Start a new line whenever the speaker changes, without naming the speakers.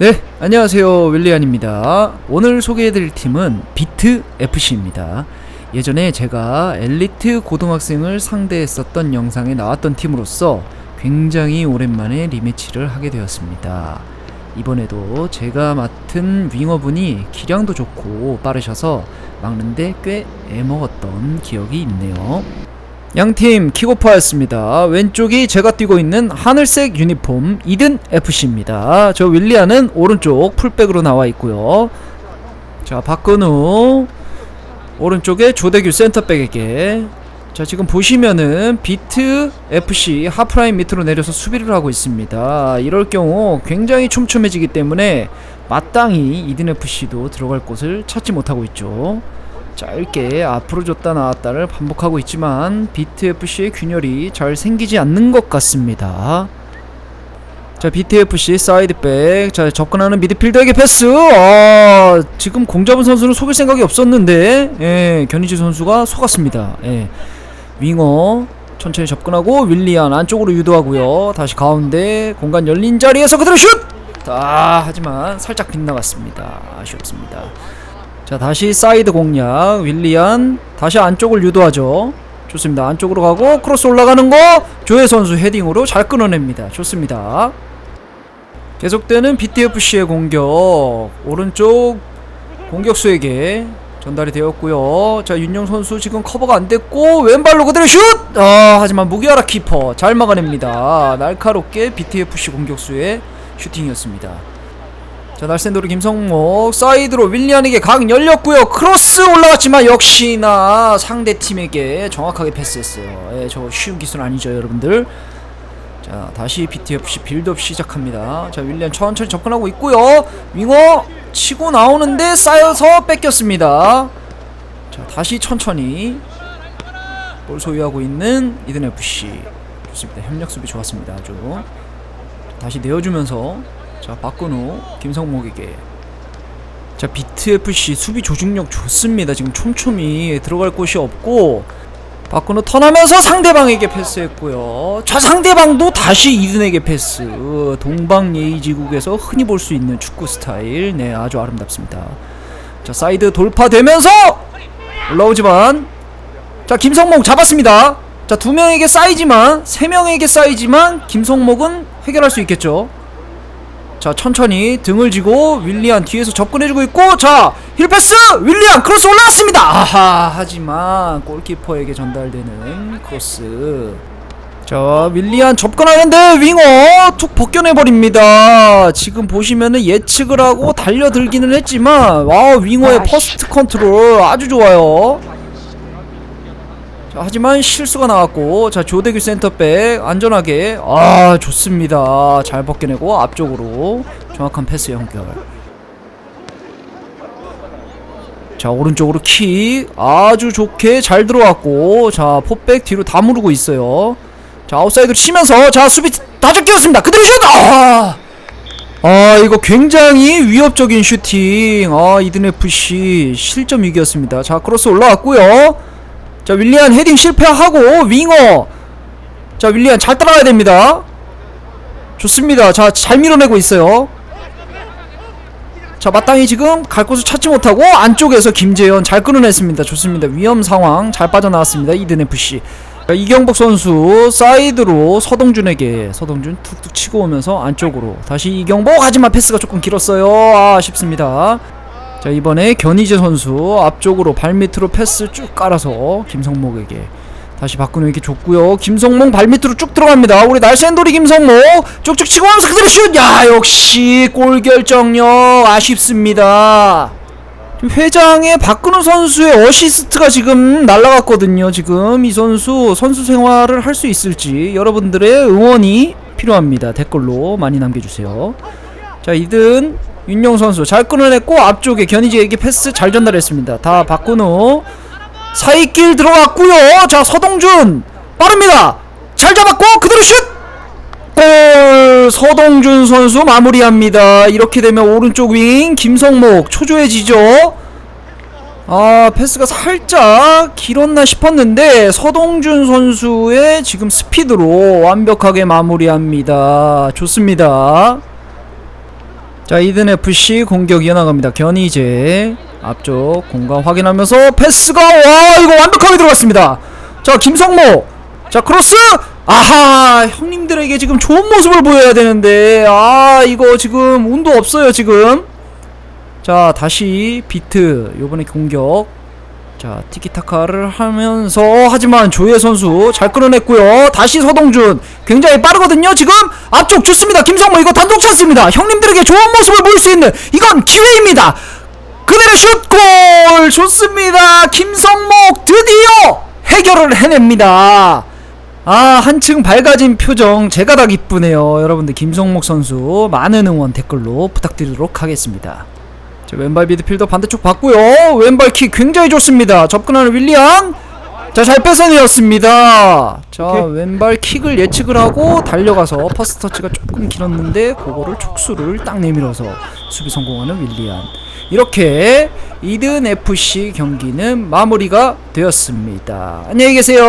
네, 안녕하세요. 윌리안입니다. 오늘 소개해드릴 팀은 비트 FC입니다. 예전에 제가 엘리트 고등학생을 상대했었던 영상에 나왔던 팀으로서 굉장히 오랜만에 리매치를 하게 되었습니다. 이번에도 제가 맡은 윙어분이 기량도 좋고 빠르셔서 막는데 꽤 애먹었던 기억이 있네요. 양팀 킥오프하였습니다. 왼쪽이 제가 뛰고 있는 하늘색 유니폼 이든 FC입니다. 저 윌리안은 오른쪽 풀백으로 나와 있고요. 자 박근우 오른쪽에 조대규 센터백에게 자 지금 보시면은 비트 FC 하프라인 밑으로 내려서 수비를 하고 있습니다. 이럴 경우 굉장히 촘촘해지기 때문에 마땅히 이든 FC도 들어갈 곳을 찾지 못하고 있죠. 짧게 앞으로 줬다 나왔다를 반복하고 있지만 비트FC의 균열이 잘 생기지 않는 것 같습니다. 자 BTFC 사이드백 자 접근하는 미드필더에게 패스 아, 지금 공 잡은 선수는 속일 생각이 없었는데 예, 견이지 선수가 속았습니다 예. 윙어 천천히 접근하고 윌리안 안쪽으로 유도하고요 다시 가운데 공간 열린 자리에서 그대로 슛! 아, 하지만 살짝 빗나갔습니다 아쉬웠습니다 자 다시 사이드 공략. 윌리안 다시 안쪽을 유도하죠. 좋습니다. 안쪽으로 가고 크로스 올라가는 거 조혜 선수 헤딩으로 잘 끊어냅니다. 좋습니다. 계속되는 BTFC의 공격. 오른쪽 공격수에게 전달이 되었고요. 자 윤영 선수 지금 커버가 안 됐고 왼발로 그대로 슛! 아 하지만 무기하라 키퍼. 잘 막아냅니다. 날카롭게 BTFC 공격수의 슈팅이었습니다 자 날쌘도르 김성목 사이드로 윌리안에게 각 열렸고요. 크로스 올라갔지만 역시나 상대팀에게 정확하게 패스했어요. 예, 저 쉬운 기술 아니죠 여러분들. 자 다시 BTFC 빌드업 시작합니다. 자 윌리안 천천히 접근하고 있고요. 윙어 치고 나오는데 쌓여서 뺏겼습니다. 자 다시 천천히 볼 소유하고 있는 이든FC 좋습니다. 협력 수비 좋았습니다 아주. 다시 내어주면서 자 박근우 김성목에게. 자 비트FC 수비 조직력 좋습니다. 지금 촘촘히 들어갈 곳이 없고 박근우 턴하면서 상대방에게 패스했고요. 자 상대방도 다시 이든에게 패스. 동방예의지국에서 흔히 볼 수 있는 축구 스타일. 네 아주 아름답습니다. 자 사이드 돌파되면서 올라오지만 자 김성목 잡았습니다. 자 두 명에게 쌓이지만 세 명에게 쌓이지만 김성목은 해결할 수 있겠죠 자 천천히 등을 지고 윌리안 뒤에서 접근해주고 있고 자 힐패스! 윌리안 크로스 올라왔습니다! 아하 하지만 골키퍼에게 전달되는 크로스. 자 윌리안 접근하는데 윙어 툭 벗겨내버립니다. 지금 보시면은 예측을 하고 달려들기는 했지만 와 윙어의 퍼스트 컨트롤 아주 좋아요. 자, 하지만 실수가 나왔고 자 조대규 센터백 안전하게 아 좋습니다. 잘 벗겨내고 앞쪽으로 정확한 패스 연결. 자 오른쪽으로 킥 아주 좋게 잘 들어왔고 자 포백 뒤로 다 무르고 있어요. 자 아웃사이드로 치면서 자 수비 다적 뛰었습니다. 그대로 슛! 아! 아 이거 굉장히 위협적인 슈팅. 아 이든FC 실점 위기였습니다. 자 크로스 올라왔고요 자 윌리안 헤딩 실패하고 윙어. 자 윌리안 잘 따라가야 됩니다. 좋습니다. 자 잘 밀어내고 있어요. 자 마땅히 지금 갈 곳을 찾지 못하고 안쪽에서 김재현 잘 끊어냈습니다. 좋습니다. 위험 상황 잘 빠져나왔습니다. 이든FC 자, 이경복 선수 사이드로 서동준에게 서동준 툭툭 치고 오면서 안쪽으로 다시 이경복 하지만 패스가 조금 길었어요. 아, 아쉽습니다 자 이번에 견이재 선수 앞쪽으로 발밑으로 패스 쭉 깔아서 김성목에게 다시 박근우에게 줬고요. 김성목 발밑으로 쭉 들어갑니다. 우리 날쌘돌이 김성목 쭉쭉 치고 하면서 그대로 슛 야 역시 골 결정력 아쉽습니다. 회장의 박근우 선수의 어시스트가 지금 날라갔거든요. 지금 이 선수 선수 생활을 할 수 있을지 여러분들의 응원이 필요합니다. 댓글로 많이 남겨주세요. 자 이든 윤용 선수 잘 끊어냈고 앞쪽에 견이지에게 패스 잘 전달했습니다. 다 박근우 사이길 들어갔고요. 자 서동준 빠릅니다. 잘 잡았고 그대로 슛. 골 서동준 선수 마무리합니다. 이렇게 되면 오른쪽 윙 김성목 초조해지죠. 아 패스가 살짝 길었나 싶었는데 서동준 선수의 지금 스피드로 완벽하게 마무리합니다. 좋습니다. 자 이든 FC 공격 이어나갑니다. 견이제 앞쪽 공간 확인하면서 패스가 와 이거 완벽하게 들어갔습니다. 자 김성모 자 크로스 아하 형님들에게 지금 좋은 모습을 보여야 되는데 아 이거 지금 운도 없어요 지금. 자 다시 비트 요번에 공격 자 티키타카를 하면서 하지만 조혜 선수 잘 끌어냈고요. 다시 서동준 굉장히 빠르거든요 지금. 앞쪽 좋습니다. 김성모 이거 단독 찬스입니다. 형님들에게 좋은 모습을 보일 수 있는 이건 기회입니다. 그대로 슛골 좋습니다. 김성목 드디어 해결을 해냅니다. 아 한층 밝아진 표정. 제가 다 기쁘네요. 여러분들 김성목 선수 많은 응원 댓글로 부탁드리도록 하겠습니다 자, 왼발 미드필더 반대쪽 봤고요. 왼발 킥 굉장히 좋습니다. 접근하는 윌리안. 자, 잘 뺏어내었습니다. 자, 왼발 킥을 예측을 하고 달려가서 퍼스트 터치가 조금 길었는데 그거를 촉수를 딱 내밀어서 수비 성공하는 윌리안. 이렇게 이든 FC 경기는 마무리가 되었습니다. 안녕히 계세요.